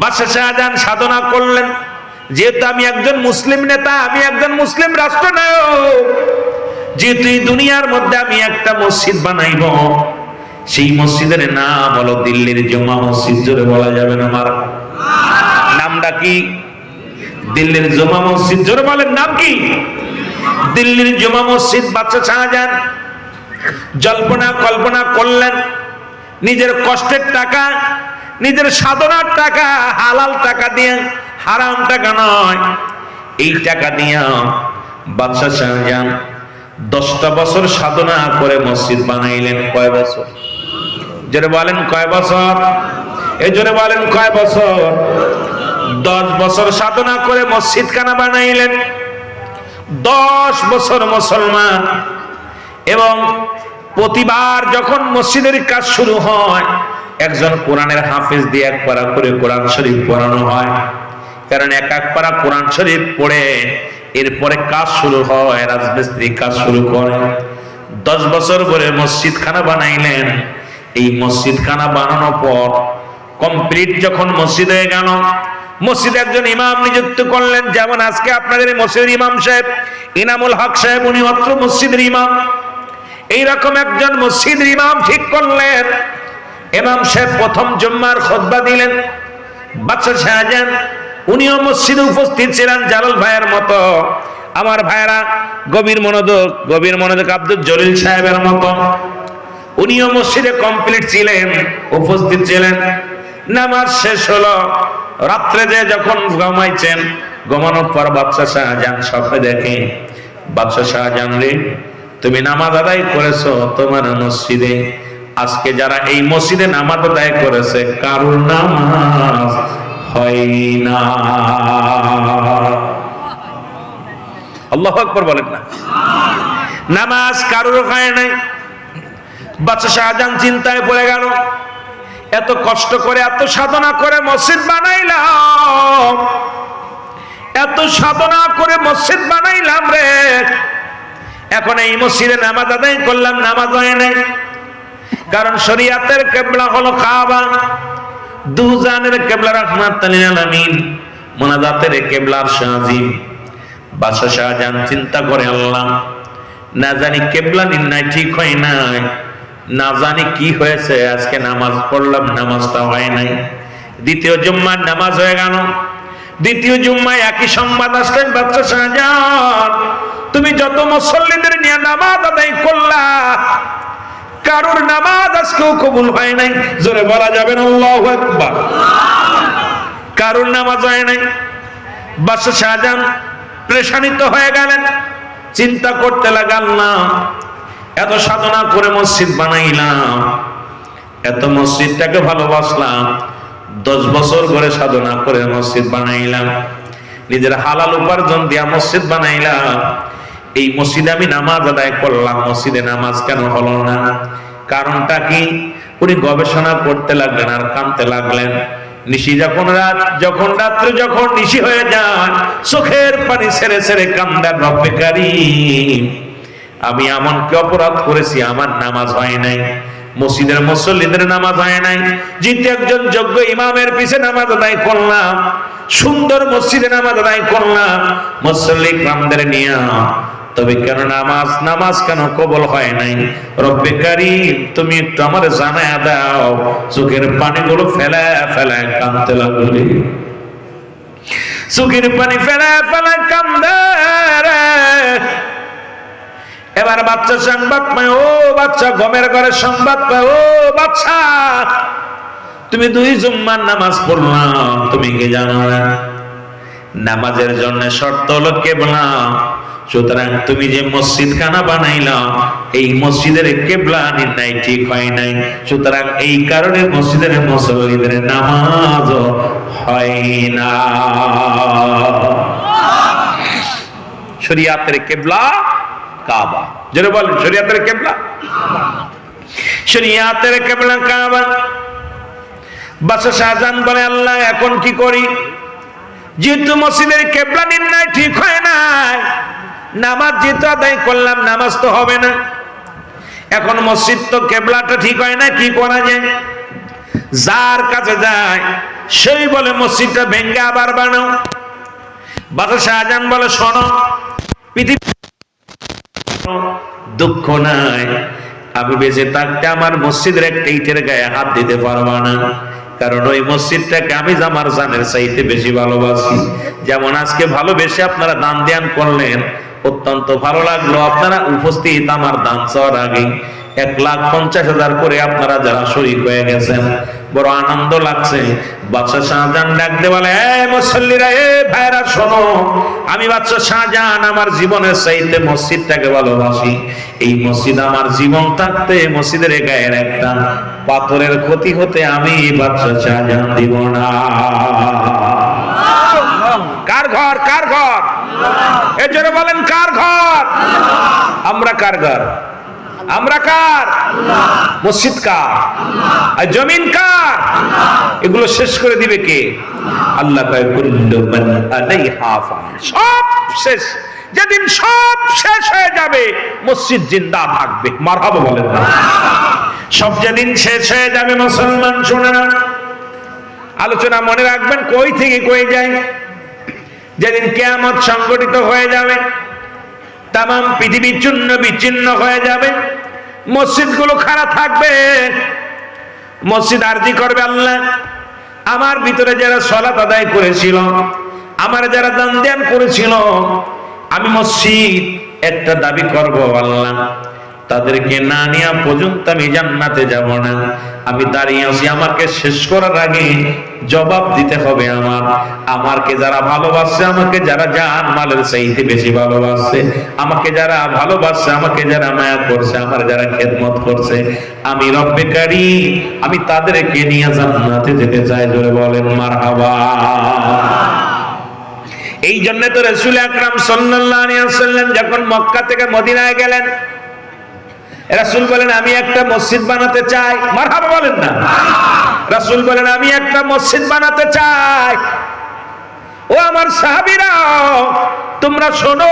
বাদশাহ শাহজাহান সাধনা করলেন। যেহেতু আমি একজন মুসলিম নেতা, আমি একজন মুসলিম রাষ্ট্রনায়ক। যেহেতু দুনিয়ার মধ্যে আমি একটা মসজিদ বানাইব, সেই মসজিদের নাম হলো দিল্লির জমা মসজিদ, জোরে বলা যাবে না আমার? নামটা কি? দিল্লির জমা মসজিদ, জোরে বলেন, নাম কি? দিল্লির জমা মসজিদ বাচ্চা শাহজাহান জল্পনা কল্পনা করলেন। নিজের কষ্টের টাকা নিজের সাধনার টাকা, হালাল টাকা দিয়ে হারাম টাকা নয়। এই টাকা দিয়ে বাদশাহ শাহজাহান দশটা বছর সাধনা করে মসজিদ বানাইলেন। কয় বছর? জোরে বলেন কয় বছর? এই জোরে বলেন কয় বছর? দশ বছর সাধনা করে মসজিদ খানা বানাইলেন। দশ বছর মুসলমান। এবং প্রতিবার যখন মসজিদের কাজ শুরু হয় একজন কোরআনের হাফিজ দিয়ে এক পারা করে কোরআন শরীফ পড়ানো হয়। কারণ এক এক পারা কোরআন শরীফ পড়ে, এরপরে কাজ শুরু হয়, রাজমিস্ত্রি কাজ শুরু করে। দশ বছর পরে মসজিদ খানা বানাইলেন। এই মসজিদ খানা বানানোর পর কমপ্লিট যখন মসজিদ হয়ে গেল, মসজিদে একজন ইমাম নিযুক্ত করলেন। যেমন আজকে আপনাদের মসজিদের ইমাম সাহেব, ইনামুল হক সাহেব, উনি মাত্র মসজিদের ইমাম। এইরকম একজন মসজিদের ইমাম ঠিক করলেন। ইমাম সাহেব প্রথম জম্মার খোদবা দিলেন। বাচ্চা শাহজাহান, উনিও মসজিদে উপস্থিত ছিলেন জালাল ভাইয়ের মতো। আমার ভাইয়েরা, গভীর মনোযোগ গভীর মনোযোগ আব্দুল জলিল সাহেবের মতো। উনিও মসজিদে কমপ্লিট ছিলেন, উপস্থিত ছিলেন। নামাজ শেষ হলো, রাত্রে যে যখন ঘুমাইছেন, ঘুমানোর পর বাদশাহ শাহজাহান স্বপ্নে দেখে, বাদশাহ শাহজাহান রে, তুমি নামাজ আদায় করেছ তোমার মসজিদে। আজকে যারা এই মসজিদে নামাজ আদায় করেছে, কারোর নামাজ হয় না। আল্লাহ আকবর বলেন না। নামাজ কারোর হয় নাই। বাচ্চা শাহজাহান চিন্তায় পড়ে গেল, এত কষ্ট করে, এত সাধনা করে মসজিদ বানাইলাম। এত সাধনা করে মসজিদ বানাইলাম রে। এখন এই মসজিদে নামাজ আদায় করলাম, নামাজ হয় নাই। কারণ শরিয়াতের কেবলা হলো কাবা। দুজানের কেবলা রহমাত মোনাজাতের কেবলার শাহজিম। শাহজাহান চিন্তা করে আল্লাহ, না জানি কেবলা নির্ণয় ঠিক হয় নাই, না জানি কি হয়েছে, আজকে নামাজ পড়লাম, নামাজটা হয় নাই। দ্বিতীয় জুম্মার নামাজ হয়ে গেল। দ্বিতীয় জুম্মায় একই সংবাদ আসলেন বাচ্চা শাহজাহান তুমি যত মুসল্লিদের নিয়ে নামাজ আদায় করলা কারোর নামাজ আজকেও কবুল হয় নাই। জোরে বলা যাবে না, আল্লাহু আকবার। কারোর নামাজ হয় নাই। বাদশা শাহজাহান প্রেশানিত হয়ে গেলেন। চিন্তা করতে লাগাল না, এত সাধনা করে মসজিদ বানাইলাম। এত মসজিদটাকে ভালোবাসলাম। দশ বছর করে সাধনা করে মসজিদ বানাইলাম। নিজের হালাল উপার্জন দিয়া মসজিদ বানাইলাম। এই মসজিদে আমি নামাজ আদায় করলাম। মসজিদে নামাজ কেন হলো না? কারণটা কি? উনি গবেষণা করতে লাগলেন আর কানতে লাগলেন। নিশি যখন রাত, যখন রাত্রে, যখন নিশি হয়ে যায়, চোখের পানি ছেড়ে ছেড়ে কান্দার রব্বেকারি আমি এমন কি অপরাধ করেছি, আমার নামাজ হয় নাই। মসজিদের মুসল্লিদের নামাজ হয় নাই। যেহেতু একজন যোগ্য ইমামের পিছে নামাজ আদায় করলাম, সুন্দর মসজিদে নামাজ আদায় করলাম, মুসল্লি গ্রামদের নিয়ে তবে কেন নামাজ নামাজ কেন কবল হয় নাই? রব্বে কারিম, তুমি একটু আমার জানায় দাও, চোখের পানিগুলো ফেলা ফেলা কাঁদতে লাগলি। চোখের পানি ফেলা ফেলা কান্দে এবার বাচ্চা সংবাদ পায়, ও বাচ্চা, গমের ঘরে সংবাদ পায়, ও বাচ্চা, তুমি দুই জুম্মার নামাজ পড়লাম তুমি কি জানো? না নামাজের জন্য শর্ত হলো কেবলা। সুতরাং তুমি যে মসজিদ খানা বানাইলাম এই মসজিদের কেবলা নির্ণয় ঠিক হয় নাই। সুতরাং এই কারণে মসজিদের মুসল্লিদের নামাজ হয় না। শরিয়াতের কেবলা কাবা। যেটা বলেন, শরিয়াতের কেবলা? শরিয়াতের কেবলা কাবা। বাসা শাহজাহান বলে, আল্লাহ, এখন কি করি? যেহেতু মসজিদের কেবলা নির্ণয় ঠিক হয় না নামাজ যেহেতু আদায় করলাম, নামাজ তো হবে না। এখন মসজিদ তো কেবলাটা ঠিক হয় না, কি করা যায়? যার কাছে যায়, সেই বলে মসজিদটা ভেঙ্গে আবার বানাও। বাদশাহ শাহজাহান বলে, শোনো দুঃখ নাই। আমি বেঁচে থাকতে আমার মসজিদের একটা ইটের গায়ে হাত দিতে পারবা না। কারণ ওই মসজিদটাকে আমি আমার জানের চাইতে বেশি ভালোবাসি। যেমন আজকে ভালোবেসে আপনারা দান ধ্যান করলেন অত্যন্ত ভালো লাগল। আপনারা উপস্থিত আমার দান চাওয়ার আগে এক লাখ পঞ্চাশ হাজার করে আপনারা যারা শরীর হয়ে গেছেন বড় আনন্দ লাগছে। বাদশাহ শাহজাহান ডাকতে বলে মুসল্লিরা এ ভাইরা শোনো আমি বাদশাহ শাহজাহান আমার জীবনের চাইতে মসজিদটাকে ভালোবাসি। এই মসজিদ আমার জীবন থাকতে মসজিদের গায়ের একটা পাথরের ক্ষতি হতে আমি বাদশাহ শাহজাহান দিব না। কার ঘর? কার ঘর? এর জন্য বলেন, কার ঘর? আমরা কার ঘর? আমরা কার? মসজিদ কার? আর জমিন কার? এগুলো শেষ করে দিবে কে? আল্লাহ। সব শেষ। যেদিন সব শেষ হয়ে যাবে, মসজিদ জিন্দা থাকবে। মারহাবা বলেন না। সব যেদিন শেষ হয়ে যাবে, মুসলমান শুনে আলোচনা মনে রাখবেন, কই থেকে কই যায়? যেদিন কেয়ামত সংগঠিত হয়ে যাবে তাম পৃথিবী চূর্ণ বিচ্ছিন্ন হয়ে যাবে, মসজিদগুলো খারাপ থাকবে। মসজিদ আরজি করবে আল্লাহ। আমার ভিতরে যারা সলাত আদায় করেছিল, আমার যারা দান ধ্যান করেছিল, আমি মসজিদ একটা দাবি করব আল্লাহ, তাদেরকে না নেওয়া পর্যন্ত আমি জান্নাতে যাব না। আমি দাঁড়িয়ে আছি, আমাকে শেষ করার আগে জবাব দিতে হবে আমার। আমাকে যারা ভালোবাসছে, আমাকে যারা জান মালের চাইতে বেশি ভালোবাসছে, আমাকে যারা ভালোবাসছে, আমাকে যারা মায়া করছে, আমার যারা খেদমত করছে, আমি রব্বেকারী আমি তাদেরকে নিয়ে জান্নাতে যেতে চাই ধরে বলেন, মারহাবা। এই জন্য তো রসুল আকরাম সাল্লাল্লাহু আলাইহি ওয়াসাল্লাম যখন মক্কা থেকে মদিনায় গেলেন রাসূল বলেন, আমি একটা মসজিদ বানাতে চাই। মারহাবা বলেন না। রাসূল বলেন, আমি একটা মসজিদ বানাতে চাই। ও আমার সাহাবীরা, তোমরা শোনো,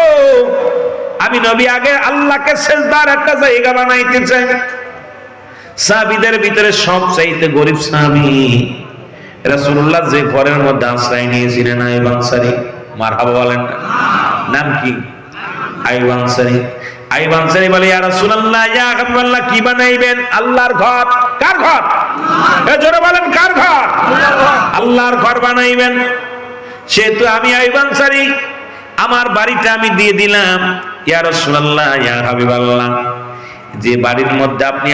আমি নবী আগে আল্লাহকে সেজদার একটা জায়গা বানাইতে চাই। সাহাবীদের ভিতরে সব চাইতে গরিব সাহাবী রাসূলুল্লাহ যে ঘরের মধ্যে আশ্রয় নিয়েছিলেন আইব আনসারী। মারহাবা বলেন না। নাম কি? আইব আনসারী। বানাইবেন? আল্লাহর ঘর। কার ঘর? বলেন, কার ঘর? আল্লাহর ঘর বানাইবেন। সেহেতু আমি আইব আনসারী আমার বাড়িটা আমি দিয়ে দিলাম। যে বাড়ির মধ্যে আপনি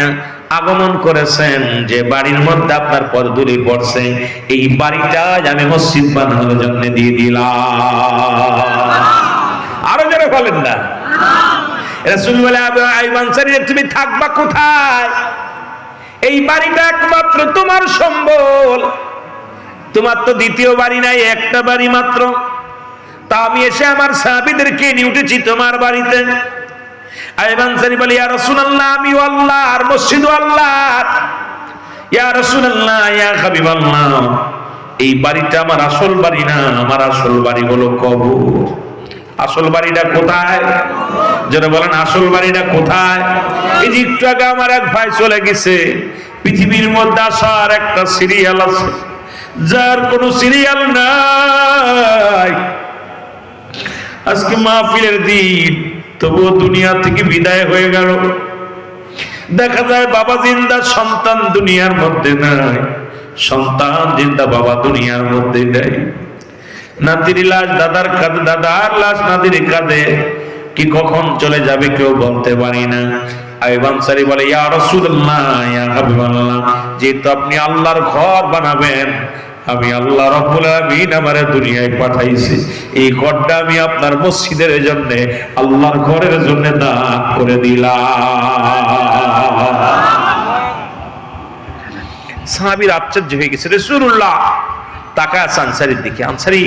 আগমন করেছেন, যে বাড়ির মধ্যে আপনার পদধূলি পড়ছে, এই বাড়িটা আমি মসজিদ বানানোর জন্য দিয়ে দিলাম। আরও যারা বলেন না। রাসূল বলে তুমি থাকবা কোথায়? এই বাড়িটা একমাত্র তোমার সম্বল। তোমার তো দ্বিতীয় বাড়ি নাই, একটা বাড়ি মাত্র। তা আমি এসে আমার সাহাবীদেরকে নিয়ে উঠেছি তোমার বাড়িতে। বলে, ইয়া আমি মসজিদ ইয়া ইয়া এই বাড়িটা আমার আসল বাড়ি না, আমার আসল বাড়ি হলো কবর। আসল বাড়িটা কোথায়? যারা বলেন, আসল বাড়িটা কোথায়? এই যে একটু আগে আমার এক ভাই চলে গেছে। পৃথিবীর মধ্যে আসার একটা সিরিয়াল আছে। যার কোনো সিরিয়াল নাই। আজকে মাহফিলের দিন, তবুও দুনিয়া থেকে বিদায় হয়ে গেল। দেখা যায় বাবা জিন্দা, সন্তান দুনিয়ার মধ্যে নাই। সন্তান জিন্দা, বাবা দুনিয়ার মধ্যে নেই। নাতির লাশ, দাদার কাঁধে, দাদার লাশ নাতির কাঁধে। কি কখন চলে যাবে কেউ বলতে পারি না। যেহেতু আপনি আল্লাহর ঘর বানাবেন, আমি আল্লাহ দুনিয়ায় পাঠাইছি। এই ঘরটা আমি আপনার মসজিদের জন্য, আল্লাহর ঘরের জন্য দান করে দিলাম। সাহাবীর আশ্চর্য হয়ে গেছে, রাসূলুল্লাহ তাকা আছে আনসারীর দিকে। আনসারী,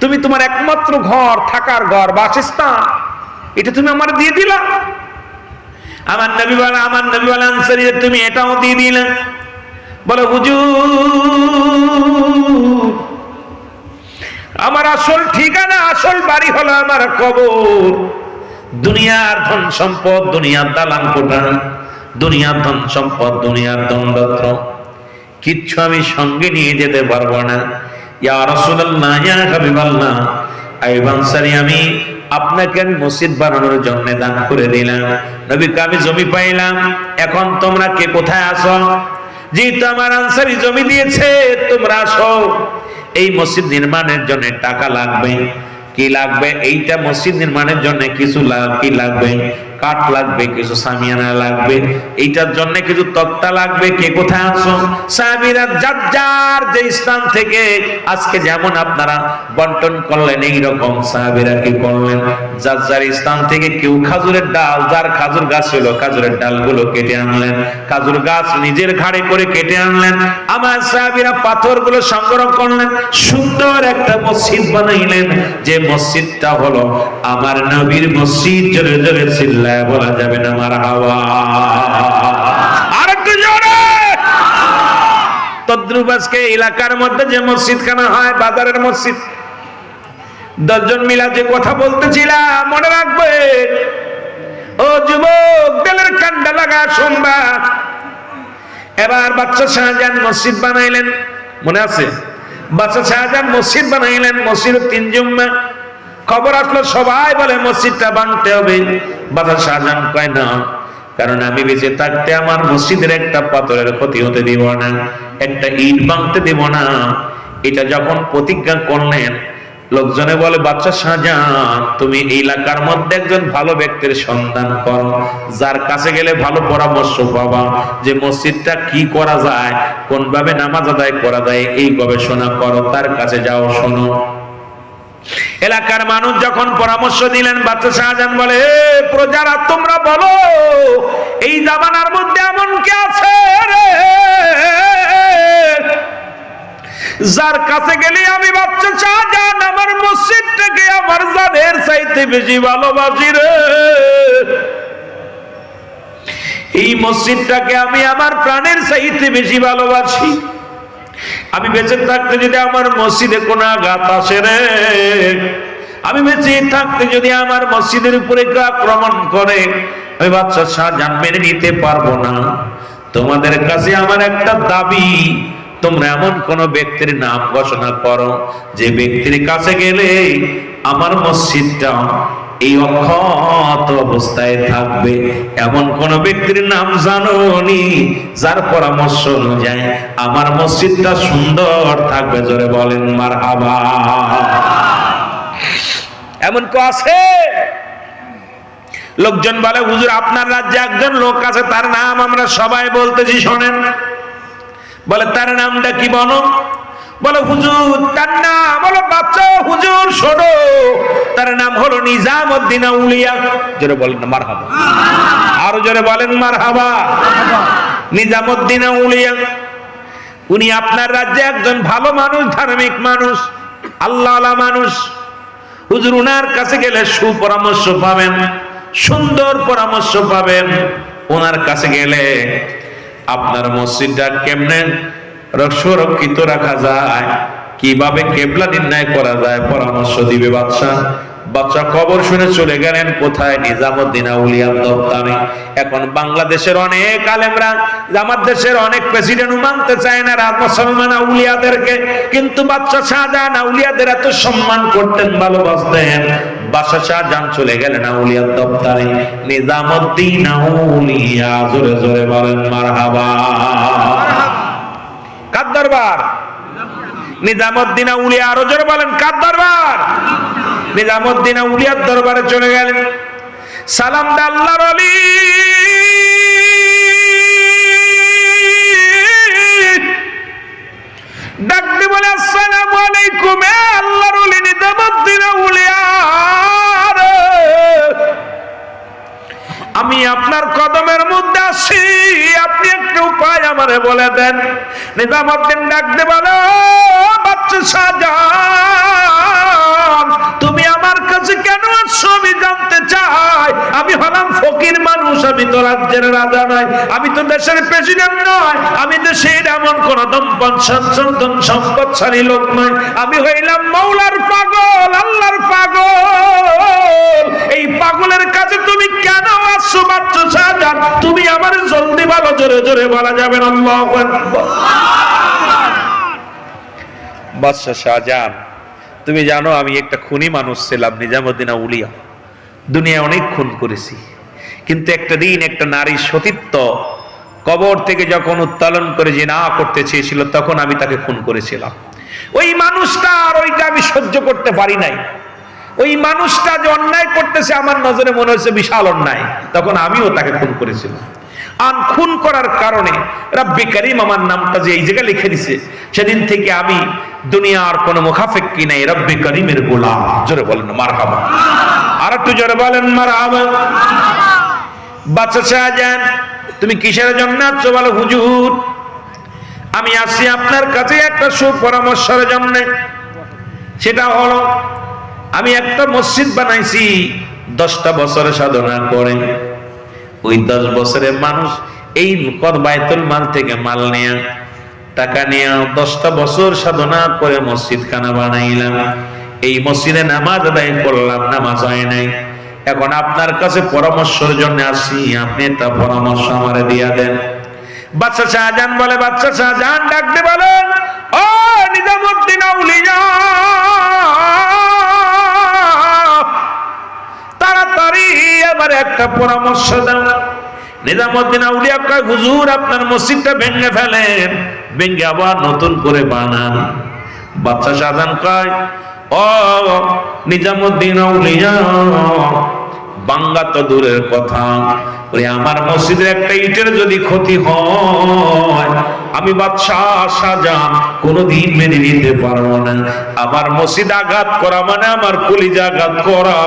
তুমি তোমার একমাত্র ঘর, থাকার ঘর, বাসস্থান, এটা তুমি আমার দিয়ে দিলা। আমার নবী আমার নবী আনসারী তুমি এটাও দিয়ে দিলে। বলে, হুজুর, আমার আসল ঠিকানা, আসল বাড়ি হলো আমার কবর। দুনিয়ার ধন সম্পদ, দুনিয়ার দালান কোঠা, দুনিয়ার ধন সম্পদ, দুনিয়ার দণ্ডত্র। কিচ্ছু আমি সঙ্গে নিয়ে যেতে পারব না। আমি আপনাকে আমি মসজিদ দান করে দিলাম। জমি পাইলাম, এখন তোমরা কে কোথায় আসো জমি দিয়েছে, তোমরা আসো। এই মসজিদ নির্মাণের জন্য টাকা লাগবে। কি লাগবে? এইটা মসজিদ নির্মাণের জন্য কিছু কি লাগবে? কাঠ লাগবে, কিছু সামিয়ানা লাগবে। এইটার জন্য কিছু তক্তা লাগবে, কে কোথায় আসো সাহাবীরা যার যে স্থান থেকে আজকে যেমন আপনারা বন্টন করলেন এই রকম সাহাবীরা কি করলেন? যার যার স্থান থেকে কেউ খাজুরের ডাল, যার খাজুর গাছ ছিল খাজুরের ডালগুলো কেটে আনলেন। খাজুর গাছ নিজের ঘাড়ে করে কেটে আনলেন। আমার সাহাবীরা পাথরগুলো সংগ্রহ করলেন। সুন্দর একটা মসজিদ বানাইলেন। যে মসজিদটা হলো আমার নবীর মসজিদ, জোরে জোরে বলা যাবে না হাওয়া। দশজন মিলা যে কথা বলতেছিলাম মনে রাখবে? ও যুবক, দেলের কান্ডা লাগা শুনবা। এবার বাচ্চা শাহজাহান মসজিদ বানাইলেন। মনে আছে? বাচ্চা শাহজাহান মসজিদ বানাইলেন মসজিদ তিন জুম্মা খবর আসলো সবাই বলে, মসজিদটা বানতে হবে। বাচ্চা শাহজাহান কয়, না, কারণ আমি বেঁচে থাকতে আমার মসজিদের একটা পাথরের ক্ষতি হতে দিব না, একটা ইট ভাঙতে দিব না। এটা যখন প্রতিজ্ঞা করলেন, লোকজনে বলে বাচ্চা শাহজাহান তুমি এলাকার মধ্যে একজন ভালো ব্যক্তির সন্ধান করো। যার কাছে গেলে ভালো পরামর্শ পাবা যে মসজিদটা কি করা যায় কোন ভাবে নামাজ আদায় করা যায়, এই গবেষণা করো, তার কাছে যাও, শোনো। এলাকার মানুষ যখন পরামর্শ দিলেন বাচ্চা শাহজাহান বলে প্রজারা, তোমরা বলো, এই জামানার মধ্যে এমন কে আছে যার কাছে গেলে আমি বাচ্চা শাহজাহান আমার মসজিদটাকে আমার জানের চাইতে বেশি ভালোবাসি রে। এই মসজিদটাকে আমি আমার প্রাণের চাইতে বেশি ভালোবাসি। আমি বেঁচে থাকতে যদি আমার মসজিদে কোন আঘাত আসে রে, আমি বেঁচে থাকতে যদি আমার মসজিদের উপরে আক্রমণ করে আমি বাচ্চা শাহজাহান মেনে নিতে পারব না। তোমাদের কাছে আমার একটা দাবি, তোমরা এমন কোন ব্যক্তির নাম ঘোষণা করো, যে ব্যক্তির কাছে গেলে আমার মসজিদটা এই অক্ষত অবস্থায় থাকবে। এমন কোন ব্যক্তির নাম জানোনি, যার পরামর্শ অনুযায়ী আমার মসজিদটা সুন্দর থাকবে, জোরে বলেন মার এমন কেউ আছে? লোকজন বলে, হুজুর, আপনার রাজ্যে একজন লোক আছে, তার নাম আমরা সবাই বলতেছি, শোনেন। বলে, তার নামটা কি বলো? বলো, হুজুর, তার নাম হলো বাচ্চা হুজুর, শোনো। তার নাম হলো নিজামউদ্দিন আউলিয়া। জোরে বলেন মার হাবা আরও জোরে বলেন মার হাবা নিজামউদ্দিন আউলিয়া, উনি আপনার রাজ্যে একজন ভালো মানুষ, ধার্মিক মানুষ আল্লাহ মানুষ। হুজুর, উনার কাছে গেলে সুপরামর্শ পাবেন, সুন্দর পরামর্শ পাবেন। ওনার কাছে গেলে আপনার মসজিদটা কেমনে সুরক্ষিত রাখা যায়। কীভাবে কেবলা নির্ণয় করা যায়? পরামর্শ দিবে বাদশা বাচ্চা খবর শুনে চলে গেলেন কোথায়? নিজামুদ্দিন এখন বাংলাদেশের অনেক আলেমরা আমার দেশের অনেক প্রেসিডেন্ট মানতে চায় না মুসলমান আউলিয়াদেরকে। কিন্তু বাচ্চা শাহজাহান আউলিয়াদের এত সম্মান করতেন, ভালোবাসতেন। বাদশা শাহজাহান চলে গেলেন আউলিয়ার দপ্তারে নিজামুদ্দিন আউলিয়া, জোরে জোরে বলেন, মারহাবা। কার দরবার? আউলিয়া, আরও বলেন, কার দরবার? আউলিয়ার দরবারে চলে গেলেন। সালাম দা আল্লাহর অলি ডাকতে বলে, আসসালামু আলাইকুম আল্লাহর অলি নিজামুদ্দিন আউলিয়া। আমি আপনার কদমের মধ্যে আছি। আপনি একটা উপায় আমার বলে দেন। নিজামুদ্দিন ডাকতে বলো বাচ্চা তুমি আমার কাছে কেন আসছো আমি জানতে চাই? আমি হলাম ফকির মানুষ, আমি তো রাজ্যের রাজা নয় আমি তো দেশের প্রেসিডেন্ট নয় আমি দেশের এমন কোন দম্পন সন্তান সম্পদশালী লোক নয় আমি হইলাম মৌলার পাগল, আল্লাহর পাগল। এই পাগলের কাছে তুমি কেন আসছো বাচ্চা শাহজাহান তুমি আমার জলদি ভালো জোরে জোরে বলা যাবে না বাদশাহ শাহজাহান তুমি জানো আমি একটা খুনি মানুষ ছিলাম, নিজামুদ্দিন উলিয়া। দুনিয়া অনেক খুন করেছি। কিন্তু একটা দিন একটা নারীর সতীত্ব কবর থেকে যখন উত্তোলন করে যে না করতে চেয়েছিল, তখন আমি তাকে খুন করেছিলাম। ওই মানুষটা আর ওইটা আমি সহ্য করতে পারি নাই। ওই মানুষটা যে অন্যায় করতেছে, আমার নজরে মনে হচ্ছে বিশাল অন্যায়। তখন আমিও তাকে খুন করেছিলাম। আন খুন করার কারণে রাব্বি করিম আমার নামটা যে এই জায়গায় লিখে দিছে, সেদিন থেকে আমি দুনিয়ার কোনো মুখাফেক্কি নাই, রব্বি করিমের গোলাম। জোরে বলেন মার হাবা আর একটু জোরে বলেন মার হাবা বাচ্চা শাহজাহান, তুমি কিসের জন্য আসছো বলো হুজুর? আমি আসছি আপনার কাছে একটা সুপরামর্শের জন্য। সেটা হলো, আমি একটা মসজিদ বানাইছি, দশটা বছরে সাধনা করে। ওই দশ বছরে মানুষ এই বায়তুল মাল থেকে মাল নিয়ে, টাকা নিয়ে দশটা বছর সাধনা করে মসজিদ খানা বানাইলাম। এই মসজিদে নামাজ আদায় করলাম, নামাজ হয় নাই। এখন আপনার কাছে পরামর্শের জন্য আসি, আপনি তা পরামর্শ আমার দিয়া দেন। বাচ্চা শাহজাহান বলে বাচ্চা শাহজাহান ডাকতে বলেন ও নিজামুদ্দিন আউলিয়া, তাড়াতাড়ি আমার একটা পরামর্শ দেন নিজামুদ্দিন আউলিয়া কয়, হুজুর, আপনার মসজিদটা ভেঙে ফেলেন। ভেঙে আবার নতুন করে বানান। বাচ্চা সাজান কয়, ও নিজামুদ্দিন আউলিয়া বাঙ্গা তো দূরের কথা। আমার মসজিদের একটা ইটের যদি ক্ষতি হয়, আমি বাদশাহ কোনোদিন মেনে নিতে না। আমার মসজিদ আঘাত করা মানে আমার কলিজা আঘাত করা।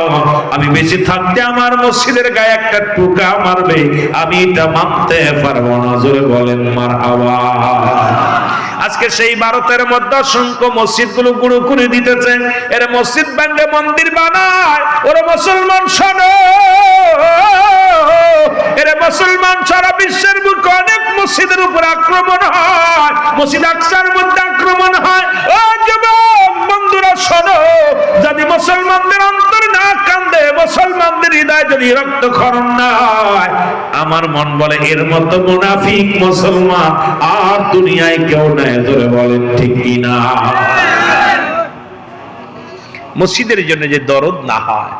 আমি বেঁচে থাকতে আমার মসজিদের গায়ে একটা টুকা মারবে। আমি এটা মানতে পারব না। জোরে বলেন, মার আওয়াজ। আজকে সেই ভারতের মধ্যে অসংখ্য মসজিদগুলো গুঁড়ো করে দিতেছে। এর মসজিদ ব্যাঙ্গে মন্দির বানায়। ওরা মুসলমান শোনো। এর মুসলমান সারা বিশ্বের অনেক মসজিদের উপর আক্রমণ হয়। মসজিদ আকসার মধ্যে আক্রমণ হয়। বন্ধুরা শোনো। যদি মুসলমানদের অন্তর না কান্দে, মুসলমানদের হৃদয় যদি রক্ত খরণ না হয়, আমার মন বলে, এর মতো মুনাফিক মুসলমান আর দুনিয়ায় কেউ নাই। ধরে বলেন, ঠিক কিনা? মসজিদের জন্য যে দরদ না হয়।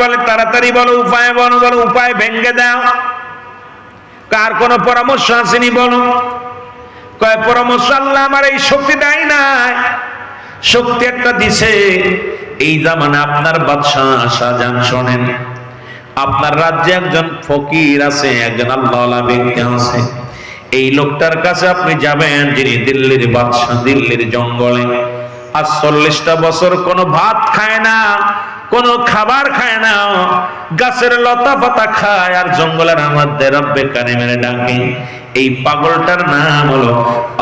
বলে, তাড়াতাড়ি বলো, উপায় বলো বলো, উপায় ভেঙ্গে দাও। কার পরামর্শ আসেনি বলো। কয়, পরামর্শ আল্লাহ আমার এই শক্তি দেয় নাই। শক্তি একটা দিছে, এই জামানে আপনার বাদশাহ শাহজাহান শোনেন। আপনার রাজ্যে একজন ফকির আছে, একজন আল্লাহ ব্যক্তি আছে। এই লোকটার কাছে আপনি যাবেন, যিনি দিল্লির বাদশাহ, দিল্লির জঙ্গলে। আর চল্লিশটা বছর কোনো ভাত খায় না, কোনো খাবার খায় না, গাছের লতা পাতা খায়, আর জঙ্গলের মধ্যে রব্বে কানে মেরে ডাকে। এই পাগলটার নাম হলো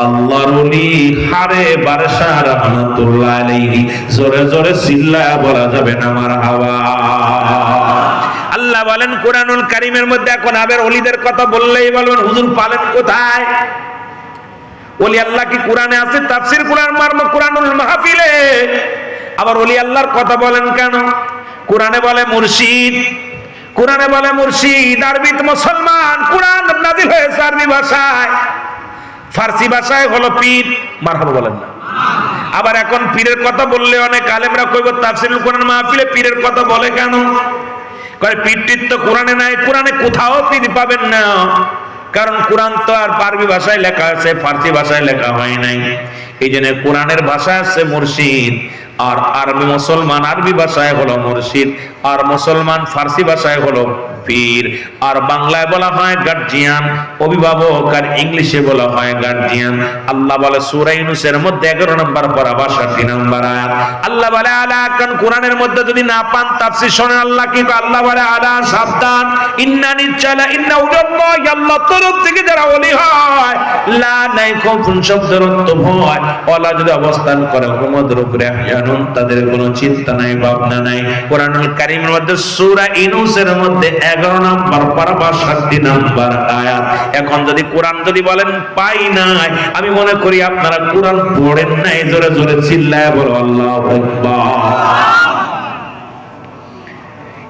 আল্লাহর ওলি হারে বারসা রহমাতুল্লাহ আলাইহি। জোরে জোরে চিল্লায় বলা যাবে না, আমার হাওয়া আল্লাহ বলেন, কোরআনুল কারিমের মধ্যে এখন আবার অলিদের কথা বললেই বলবেন, হুজুর পালেন কোথায়? ওলি আল্লাহ কি কোরআনে আছে? তাফসির কোরআন মারম কোরআনুল মাহফিলে। আবার ওলি আল্লাহর কথা বলেন কেন? কোরআনে বলে মুর্শিদ, কোরআনে বলে মুর্শিদ, আরবিত মুসলমান, কোরআন নাজিল হয়েছে আরবি ভাষায়। ফার্সি ভাষায় হলো পীর, মারহাবা বলেন না। আবার এখন পীরের কথা বললে অনেক আলেমরা কইব, তাফসিরুল কোরআন মাহফিলে পীরের কথা বলে কেন? কয়, পিতৃত্ব তো কোরআনে নাই, কোরআনে কোথাও পীর পাবেন না। কারণ কোরআন তো আর পারবি ভাষায় লেখা আছে, ফার্সি ভাষায় লেখা হয় নাই। এই জন্য কোরআনের ভাষা আছে মুর্শিদ। আর আরবি মুসলমান, আরবি ভাষায় হলো মুর্শিদ, আর মুসলমান ফার্সি ভাষায় হলো পীর। আর বাংলায় বলা হয় গার্জিয়ান অভিভাবক আর ইংলিশে বলা হয় গার্জিয়ান। আল্লাহ বলে সূরা ইউনূসের মধ্যে 11 নম্বর পারা 62 নম্বর আয়াত। আল্লাহ বলে, আলা কান কোরআনের মধ্যে যদি না পান তাফসীর শুনেন আল্লাহ কি আল্লাহ বলে, আলা, সাবধান। ইন্না নিচালা ইন্না উল্লাহ আল্লাহ তরফ থেকে যারা ওলি হয়, লা নাই কোন শব্দের অর্থ ভয়। ওলা যদি অবস্থান করে হুকুমতের উপরে জানুন তাদের কোনো চিন্তা নাই, ভাবনা নাই। কোরআনুল কারীমের মধ্যে সূরা ইউনূসের মধ্যে এগারো নাম্বার পারা বাষট্টি নাম্বার আয়াত। এখন যদি কোরআন যদি বলেন, পাই নাই। আমি মনে করি আপনারা কোরআন পড়েন নাই, জোরে জোরে চিল্লায় বলো, আল্লাহ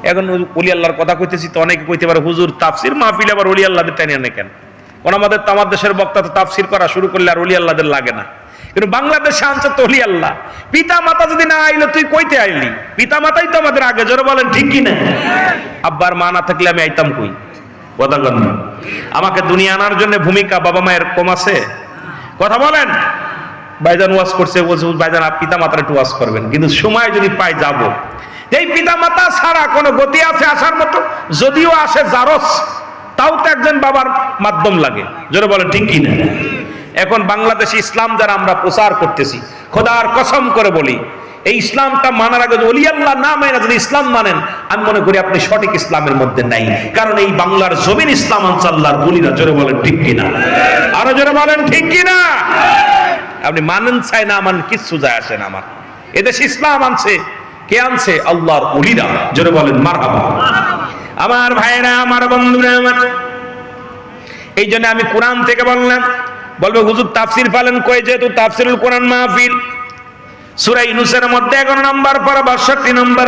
এখন অলি আল্লাহর কথা কইতেছি তো অনেকে কইতে পারে, হুজুর, তাফসির মাহফিল আবার অলি আল্লাহদের টানিয়ে আনে কেন? কোন আমাদের তো আমার দেশের বক্তা তো তাফসির করা শুরু করলে আর অলি আল্লাহদের লাগে না। কিন্তু বাংলাদেশে আনছে তো অলি আল্লাহ। পিতা মাতা যদি না আইলো, তুই কইতে আইলি? পিতা মাতাই তো আমাদের আগে, জোরে বলেন, ঠিক কি না আব্বার মা না থাকলে আমি আইতাম কই? কথা না আমাকে দুনিয়া আনার জন্য ভূমিকা বাবা মায়ের কম আছে? কথা বলেন। বাইজান ওয়াজ করছে বলছে বাইজান পিতা মাতার একটু ওয়াজ করবেন। কিন্তু সময় যদি পাই, যাব। এই পিতা মাতা ছাড়া কোনো গতি আছে আসার মতো, যদিও আসে জারস, তাও তো একজন বাবার মাধ্যম লাগে। জোরে বলেন, ঠিক কি না এখন বাংলাদেশে ইসলাম যারা আমরা প্রচার করতেছি। খোদার কসম করে বলি, এই ইসলামটা মানার আগে অলি আল্লাহ না মানে যদি ইসলাম মানেন, আমি মনে করি আপনি সঠিক ইসলামের মধ্যে নাই। কারণ এই বাংলার জমিন ইসলাম আনসাল্লাহর বলিরা জোরে বলেন ঠিক কিনা? আরও জোরে বলেন ঠিক কিনা? আপনি মানেন চাই না মান কিচ্ছু যায় আসে না আমার। এদেশে ইসলাম আনছে। কে আনছে? আল্লাহর অলিরা জোরে বলেন মারহাবা আমার ভাইরা, আমার বন্ধুরা, আমার এই জন্য আমি কোরআন থেকে বললাম বলবে, হুজুর, তাফসির পালন করে যেহেতু তাফসিরুল কোরআন মাহফিল। সুরাই ইনুসের মধ্যে 11 নম্বর পর 62 নম্বর।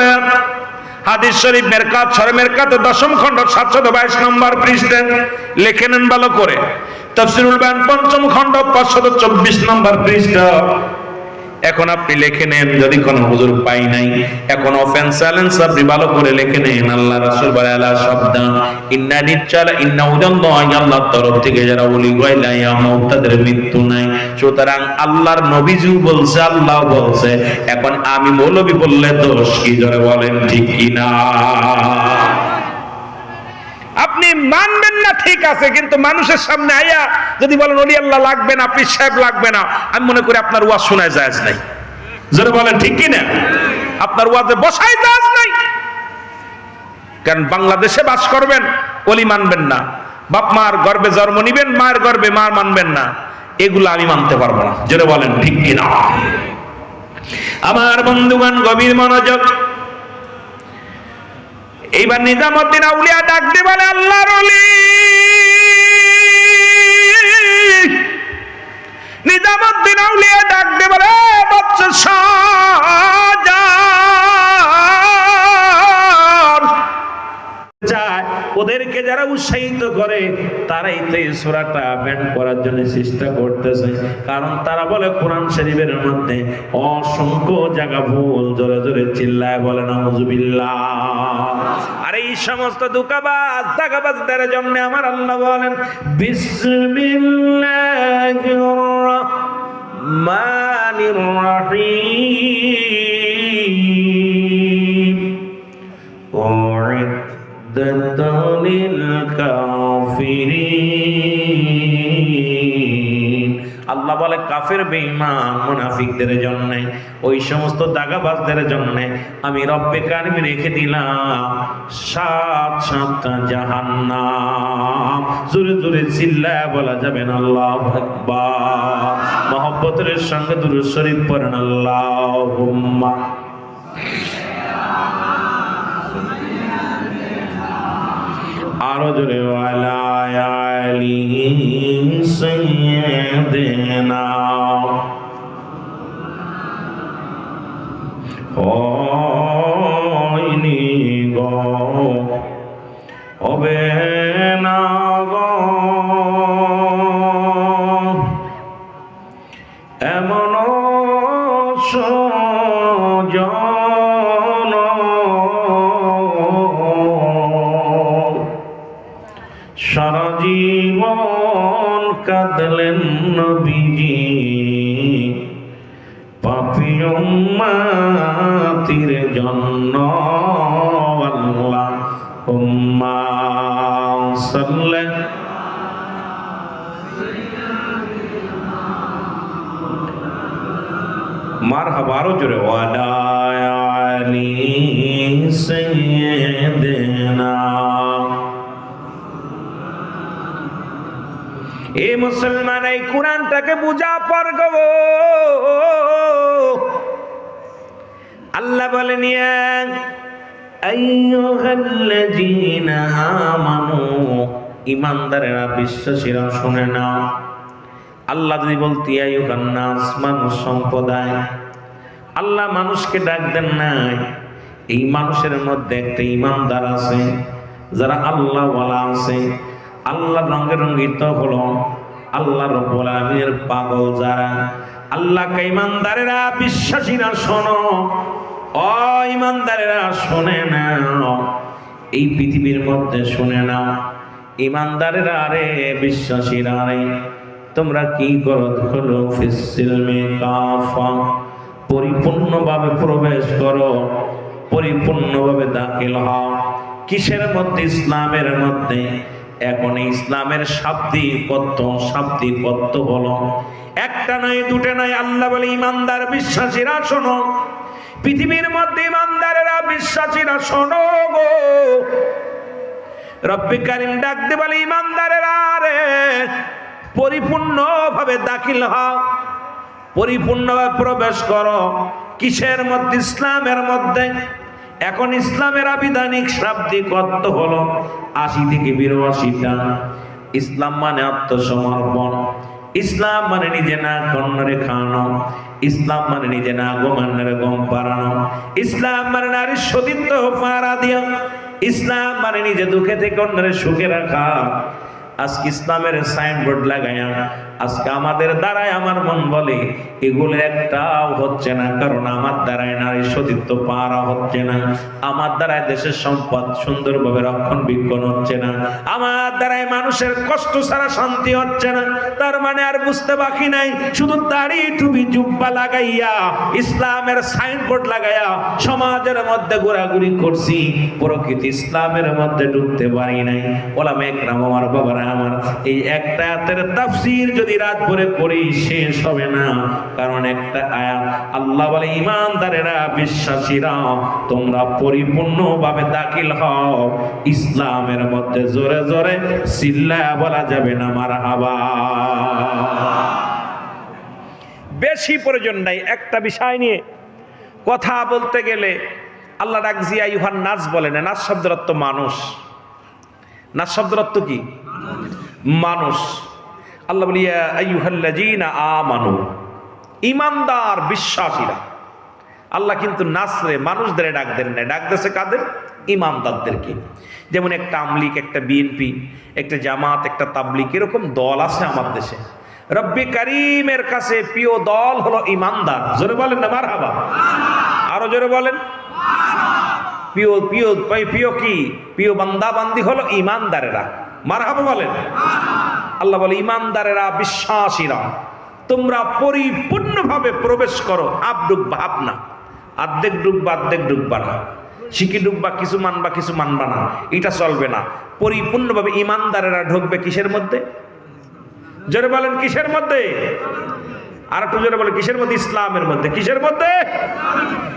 হাদিস শরীফ মেরকাত, ছয় মেরকাত দশম খণ্ড 722 নম্বর পৃষ্ঠে লেখে নেন ভালো করে। তফসিরুল বান পঞ্চম খণ্ড 524 নম্বর পৃষ্ঠা। এখন আপনি লিখে নেন, যদি কোন হুজুর পাই নাই। এখন অফেন্স চ্যালেঞ্জ আপনি ভালো করে লিখে নেন, আল্লাহ রাসূল বলে, আলা শব্দ ইন্না নিচ্চালা ইন্না উদাল্লাহি আল্লাহর তরফ থেকে যারা বলি গায়লা ইয়া তাদের মৃত্যু নাই। সুতরাং আল্লাহর নবীজি বলছে, আল্লাহ বলছে, এখন আমি মৌলবি বললে দোষ কি জোরে বলেন, ঠিক কি না আপনি মানবেন না, ঠিক আছে, কিন্তু মানুষের সামনে আইয়া যদি বলেন, অলি আল্লাহ লাগবে না, পীর সাহেব লাগবে না, আমি মনে করি আপনার ওয়াজ শোনায় যায় নাই। জোরে বলেন, ঠিক কি না আপনার ওয়াজে বসাই যায় নাই। কারণ বাংলাদেশে বাস করবেন, অলি মানবেন না। বাপ মার গর্বে জন্ম নিবেন, মায়ের গর্বে মার মানবেন না। এগুলো আমি মানতে পারব না। জোরে বলেন, ঠিক কি না আমার বন্ধুগণ, গভীর মনোযোগ এইবার নিজামুদ্দিন আউলিয়া ডাক দিয়ে বলে আল্লাহর নিজামুদ্দিন আউলিয়া ডাক দিয়ে বলে বাচ্চা ওদেরকে যারা উৎসাহিত করে, তারাই তো এই সূরাটা ব্যান করার জন্য চেষ্টা করতেছে। কারণ তারা বলে কোরআন শরীফের মধ্যে অসংখ্য জায়গা ভুল, জোরে জোরে চিল্লায় বলে, নাউজুবিল্লাহ। আর এই সমস্ত দুকাবাজ, দাগাবাজদের জন্য আমার আল্লাহ বলেন, বিসমিল্লাহির রহমানির রহিম। أعدت للكافرين আল্লাহ বলে কাফের বেঈমান মুনাফিকদের জন্য ওই সমস্ত দাগাবাজদের জন্য আমি রব্বে কারিম রেখে দিলাম সাত সাতটা জাহান্নাম জোরে জোরে চিল্লায় বলা যাবে না আল্লাহ আকবার মহব্বতের সঙ্গে দুরূদ শরীফ পড়েন আল্লাহুম্মা আরও জোরে ওয়ালায়ালি সাইয়্যিদিনা হয়নি গো হবে না গো এমন মার হাবারও জোরে, ওয়ালায়ালি এ মুসলমান, এই কোরআনটাকে বুঝা পর গো আল্লাহ বলেন ইমানদারেরা বিশ্বাসীরা, শুনে নাও। আল্লাহ যদি বলতি মানুষ সম্প্রদায় আল্লাহ মানুষকে ডাক দেন নাই। এই মানুষের মধ্যে একটা ইমানদার আছে, যারা আল্লাহ ওয়ালা আছে। আল্লাহ রঙে রঙ্গিত হলো আল্লাহ রব্বুল আলামিনের পাগল যারা। আল্লাহ ইমানদারেরা বিশ্বাসীরা শোনো ইমানদারেরা শোনে না। এই পৃথিবীর মধ্যে শুনে না। ইমানদারেরা রে, বিশ্বাসীরা রে, তোমরা কি করো? হলো ফিসিলমে কাফা। পরিপূর্ণভাবে প্রবেশ করো, পরিপূর্ণভাবে দাখিল হও। কিসের মধ্যে? ইসলামের মধ্যে। এখন ইসলামের শাব্দিক কত শাব্দিক কত বলো। একটা নয়, দুটো নয়, আল্লাহ বলে, ইমানদার বিশ্বাসীরা শোনো। পৃথিবীর মধ্যে ইমানদারেরা বিশ্বাসীরা শোনো গো। রব্বি কারিম ডাকতে বলে, ইমানদারেরা রে, পরিপূর্ণভাবে দাখিল হও। পরিপূর্ণভাবে প্রবেশ করো। কিসের মধ্যে? ইসলামের মধ্যে। এখন ইসলামের আবিধানিক শাব্দিক অর্থ হলো আশি থেকে বিরাশিটা। ইসলাম মানে আত্মসমর্পণ। ইসলাম মানে নিজে না কন্যরে খাওয়ানো। ইসলাম মানে নিজে না গোমান্নরে গম পারানো ইসলাম মানে নারীর সতীত্ব পারা দিয়া। ইসলাম মানে নিজে দুঃখে থেকে অন্যরে সুখে রাখা। আজকে ইসলামের সাইনবোর্ড লাগাইয়া আজকে আমাদের দ্বারাই আমার মন বলে, এগুলো একটাও হচ্ছে না, কারণ আমার দ্বারাই নারী সতীত্ব পারা হচ্ছে না। আমার দ্বারাই দেশের সম্পদ সুন্দরভাবে রক্ষণ বিক্ষণ হচ্ছে না। আমার দ্বারাই মানুষের কষ্ট ছাড়া শান্তি হচ্ছে না। তার মানে আর বুঝতে বাকি নাই, শুধু দাড়ি, টুপি, জুব্বা লাগাইয়া, ইসলামের সাইনবোর্ড লাগাইয়া, সমাজের মধ্যে ঘোরাঘুরি করছি। প্রকৃতি ইসলামের মধ্যে ঢুকতে পারি নাই। ওলাম একরাম আমার বাবারা আমার। এই একটা হাতের তাফসির যদি রাত ভরে শেষ হবে না। কারণ একটা আয়াত আল্লাহ বলে, ইমানদারেরা বিশ্বাসীরা, তোমরা পরিপূর্ণভাবে দাখিল হও। ইসলামের মধ্যে জোরে জোরে বলা যাবে না হাবা বেশি প্রয়োজন নাই একটা বিষয় নিয়ে। কথা বলতে গেলে আল্লাহ ডাক জিয়া ইউহান নাচ বলে না নাচ শব্দের অর্থ মানুষ। নাচ শব্দের অর্থ কি? মানুষ। আল্লাহ বলিয়া আইয়ুহাল্লাযীনা আমানু। ইমানদার, বিশ্বাসীরা। আল্লাহ কিন্তু নাসরে মানুষদের ডাক দেন না। ডাক দেশে কাদের? ইমানদারদেরকে। যেমন একটা আমলিক, একটা বিএনপি, একটা জামাত, একটা তাবলিক, এরকম দল আছে আমার দেশে। রব্বি করিমের কাছে প্রিয় দল হলো ইমানদার। জোরে বলেন না মার হাবা আরও জোরে বলেন। প্রিয় প্রিয় প্রিয় কি? প্রিয় বান্দা বান্দি হলো ইমানদারেরা। মার হাবা বলেন। আল্লাহ বলে, ইমানদারেরা বিশ্বাসীরা, তোমরা পরিপূর্ণভাবে প্রবেশ করো আপ ডুববা আপ না আর্ধেক ডুববা আর্ধেক ডুববা না। শিখি ডুববা, কিছু মানবা কিছু মানবা না। এটা চলবে না। পরিপূর্ণভাবে ইমানদারেরা ঢুকবে কিসের মধ্যে? জোরে বলেন, কিসের মধ্যে? আর একটু জোরে বলে, কিসের মধ্যে? ইসলামের মধ্যে। কিসের মধ্যে?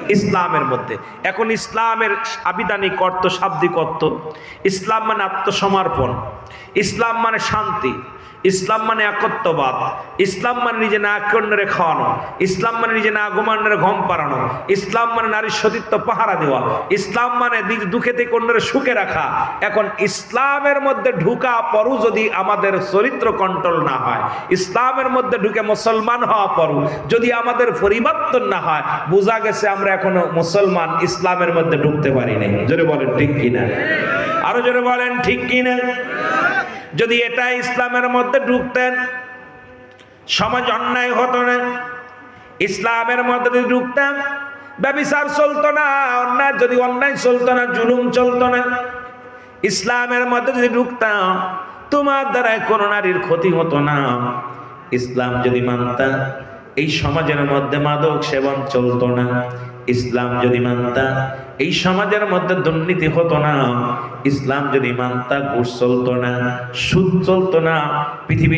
ইসলামের মধ্যে। এখন ইসলামের আবিধানিক অর্থ শাব্দিক অর্থ। ইসলাম মানে আত্মসমর্পণ। ইসলাম মানে শান্তি। ইসলাম মানে একত্ববাদ। ইসলাম মানে নিজে না কন্যরে খাওয়ানো। ইসলাম মানে নিজে না গোমান্নরে ঘম পাড়ানো। ইসলাম মানে নারীর সতীত্ব পাহারা দেওয়া। ইসলাম মানে নিজ দুঃখে থেকে অন্যরে সুখে রাখা। এখন ইসলামের মধ্যে ঢুকা পরু যদি আমাদের চরিত্র কন্ট্রোল না হয়, ইসলামের মধ্যে ঢুকে মুসলমান হওয়া পরু যদি আমাদের পরিবর্তন না হয়, বোঝা গেছে আমরা এখনও মুসলমান, ইসলামের মধ্যে ঢুকতে পারি নাই জোরে বলেন, ঠিক কিনা? আরও জোরে বলেন, ঠিক কিনা? যদি এটা ইসলামের মধ্যে ঢুকতেন, সমাজ অন্যায় হতো না। ইসলামের মধ্যে যদি ঢুকতাম ব্যবিচার চলতো না, অন্যায় যদি অন্যায় চলতো না, জুলুম চলতো না। ইসলামের মধ্যে যদি ঢুকতাম, তোমার দ্বারাই কোনো নারীর ক্ষতি হতো না। ইসলাম যদি মানতাম, এই সমাজের মধ্যে মাদক সেবন চলতো না। ইসলাম যদি মানতা, এই সমাজের মধ্যে দুর্নীতি হতো না। ইসলাম যদি মানতা ঘুষ চলতো না, সুদ চলতো না পৃথিবীর